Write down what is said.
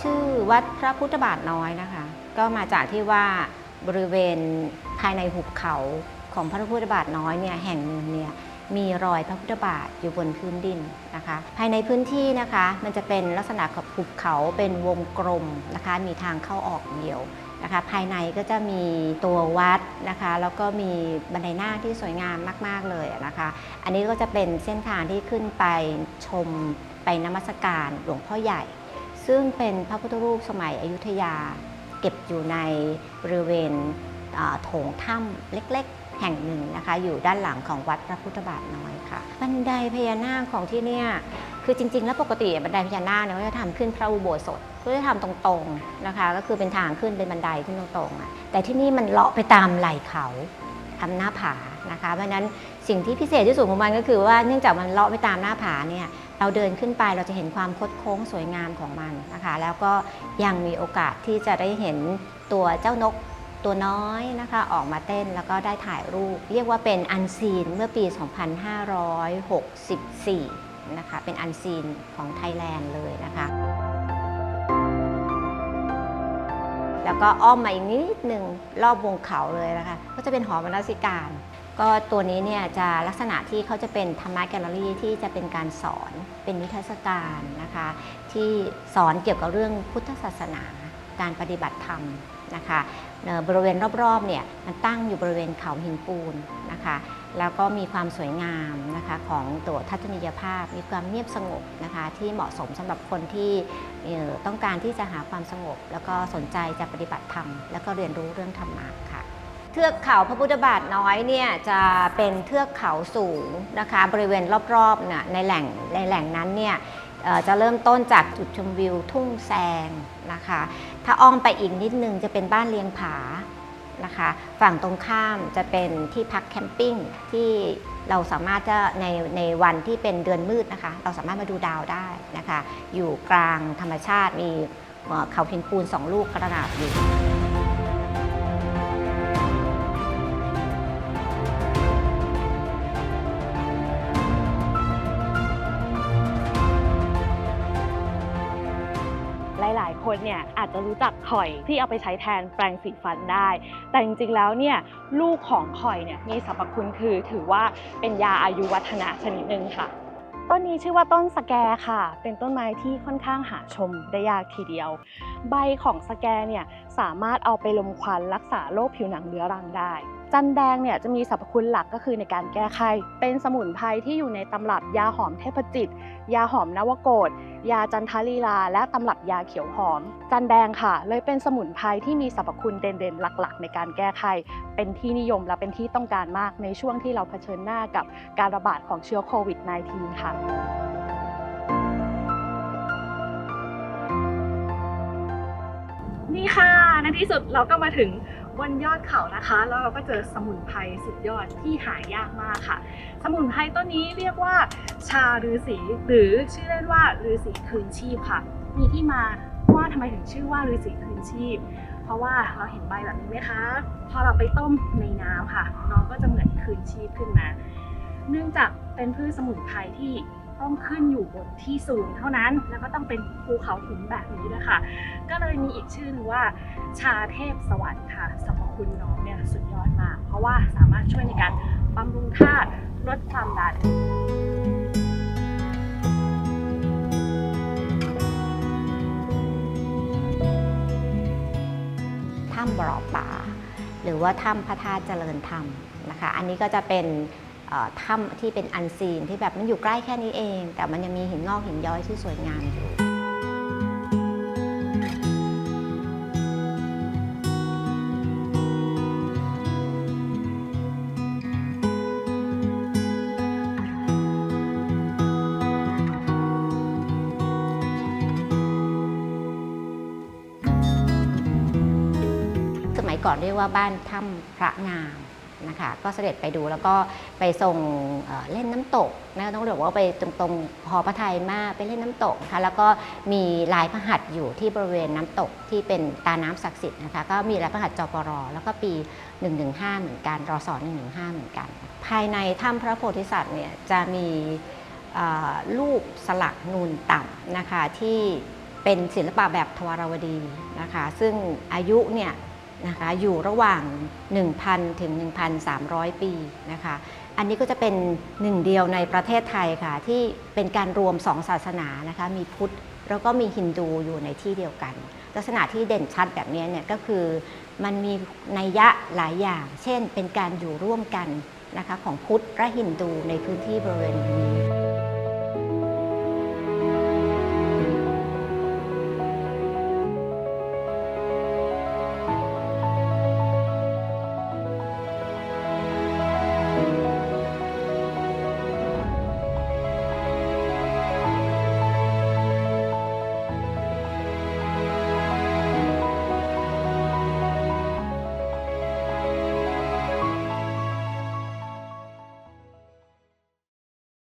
ชื่อวัดพระพุทธบาทน้อยนะคะ ก็มาจากที่ว่าบริเวณภายในหุบเขาของพระพุทธบาทน้อยเนี่ยแห่งหนึ่งเนี่ยมีรอยพระพุทธบาทอยู่บนพื้นดินนะคะ ภายในพื้นที่นะคะมันจะเป็นลักษณะของหุบเขาเป็นวงกลมนะคะ มีทางเข้าออกเดียวนะคะ ภายในก็จะมีตัววัดนะคะ แล้วก็มีบันไดหน้าที่สวยงามมากๆเลยนะคะ อันนี้ก็จะเป็นเส้นทางที่ขึ้นไปชมไปนมัสการหลวงพ่อใหญ่ ซึ่งเป็นพระพุทธรูปสมัยอยุธยา เก็บอยู่ในบริเวณโถงถ้ำเล็กๆ แห่งหนึ่งนะคะ อยู่ด้านหลังของวัดพระพุทธบาทน้อยค่ะ บันไดพญานาคของที่เนี่ยคือจริง ๆ แล้วปกติบันไดพญานาคเนี่ยเขาจะทำขึ้นพระอุโบสถก็จะทำตรงๆนะคะ ก็คือเป็นทางขึ้นเป็นบันไดขึ้นตรงๆอะแต่ที่นี่มันเลาะไปตามไหล่เขาทำหน้าผานะคะเพราะนั้นสิ่งที่พิเศษที่สุดของมันก็คือว่าเนื่องจากมันเลาะไปตามหน้าผาเนี่ย เราเดินขึ้นไปเราจะเห็นความคดโค้งสวยงามของมันนะคะแล้วก็ยังมีโอกาสที่จะได้เห็นตัวเจ้านกตัวน้อยนะคะออกมาเต้นแล้วก็ได้ถ่ายรูป เรียกว่าเป็นอันซีนเมื่อปี 2564 นะคะ เป็นอันซีนของไทยแลนด์เลยนะคะ แล้วก็อ้อมมาอีกนิดหนึ่งรอบวงเขาเลยนะคะ ก็จะเป็นหอมนสิการ ก็ตัวนี้เนี่ยจะลักษณะที่เขาจะเป็นธรรมะแกลเลอรี่ที่จะเป็นการสอนเป็นนิทรรศการนะคะ ที่สอนเกี่ยวกับเรื่องพุทธศาสนาการปฏิบัติธรรมนะคะบริเวณรอบๆเนี่ยมันตั้งอยู่บริเวณเขาหินปูนนะคะแล้วก็มีความสวยงามนะคะของตัวทัศนียภาพ มีความเงียบสงบนะคะที่เหมาะสมสำหรับคนที่ต้องการที่จะหาความสงบ แล้วก็สนใจจะปฏิบัติธรรม แล้วก็เรียนรู้เรื่องธรรมะค่ะ ทือกเขาพระพุทธบาทน้อยเนี่ยจะเป็นเทือกเขาสูงนะคะ บริเวณรอบๆเนี่ยในแหล่งในแหล่งนั้นเนี่ยจะเริ่มต้นจากจุดชมวิวทุ่งแซงนะคะ ถ้าอ้อมไปอีกนิดนึงจะเป็นบ้านเลียงผานะคะ ฝั่งตรงข้ามจะเป็นที่พักแคมปิ้งที่เราสามารถจะในในวันที่เป็นเดือนมืดนะคะ เราสามารถมาดูดาวได้นะคะ อยู่กลางธรรมชาติมีเอ่อเขาพินปูนสองลูกขนาดอยู่ ลาย ๆ คนเนี่ยอาจจะรู้จักข่อยที่เอาไปใช้แทนแปรงสีฟันได้ แต่จริงๆแล้วเนี่ยลูกของข่อยเนี่ยมีสรรพคุณคือถือว่าเป็นยาอายุวัฒนะชนิดหนึ่งค่ะต้นนี้ชื่อว่าต้นสแกค่ะ เป็นต้นไม้ที่ค่อนข้างหาชมได้ยากทีเดียว ใบของสแกเนี่ยสามารถเอาไปลมควันรักษาโรคผิวหนังเรื้อรังได้ จันแดงเนี่ยจะมีสรรพคุณหลักก็คือในการแก้ไข เป็นสมุนไพรที่อยู่ในตำรับยาหอมเทพจิต ยาหอมนวโกฏยาจันทลีลา และตำรับยาเขียวหอม จันแดงค่ะ เลยเป็นสมุนไพรที่มีสรรพคุณเด่นๆ หลักๆ ในการแก้ไข เป็นที่นิยมและเป็นที่ต้องการมากในช่วงที่เราเผชิญหน้ากับการระบาดของเชื้อโควิด -19 ค่ะนี่ค่ะในที่สุดเราก็มาถึง บนยอดเขานะคะ แล้วเราก็เจอสมุนไพรสุดยอดที่หายากมากค่ะ สมุนไพรต้นนี้เรียกว่า ชาฤาษีหรือชื่อเล่นว่าฤาษีคืนชีพค่ะ มีที่มาว่าทำไมถึงชื่อว่าฤาษีคืนชีพ เพราะว่าเราเห็นใบแบบนี้ไหมคะ พอเราไปต้มในน้ำค่ะ น้องก็จะเหมือนคืนชีพขึ้นมา เนื่องจากเป็นพืชสมุนไพรที่ ต้องขึ้นอยู่บนที่สูงเท่านั้น แล้วก็ต้องเป็นภูเขาหินแบบนี้ด้วยค่ะก็เลยมีอีกชื่อนึงว่า ชาเทพสวรรค์ค่ะสรรพคุณน้องเนี่ยสุดยอดมาก เพราะว่าสามารถช่วยในการบำรุงธาตุลดความดันถ้ำบรอป่า หรือว่าถ้ำพระธาตุเจริญธรรมนะคะ อันนี้ก็จะเป็น ถ้ำที่เป็นอันซีนที่แบบมันอยู่ใกล้แค่นี้เอง แต่มันยังมีหินงอกหินย้อยที่สวยงามอยู่สมัยก่อนเรียกว่าบ้านถ้ำพระงาม นะคะ ก็เสด็จไปดูแล้วก็ไปส่งเเล่นน้ำตกนะต้องบอกว่าไปตรงตรงหอพระไทยมากไปเล่นน้ำตกนะคะแล้วก็มีลายพระหัตถ์อยู่ที่บริเวณน้ำตกที่เป็นตาน้ำศักดิ์สิทธิ์นะคะก็มีลายพระหัตถ์จปรแล้วก็ปี 115 เหมือนกันรอสอ115 เหมือนกัน ภายในถ้ำพระโพธิสัตว์เนี่ยจะมีรูปสลักนูนต่ำนะคะที่เป็นศิลปะแบบทวารวดีนะคะ ซึ่งอายุเนี่ย นะคะอยู่ระหว่าง 1,000 ถึง 1,300 ปีนะคะอันนี้ก็จะเป็นหนึ่งเดียวในประเทศไทยค่ะ ที่เป็นการรวมสองศาสนานะคะมีพุทธแล้วก็มีฮินดูอยู่ในที่เดียวกัน ลักษณะที่เด่นชัดแบบนี้เนี่ยก็คือมันมีนัยยะหลายอย่าง เช่น เป็นการอยู่ร่วมกันนะคะของพุทธและฮินดูในพื้นที่บริเวณนี้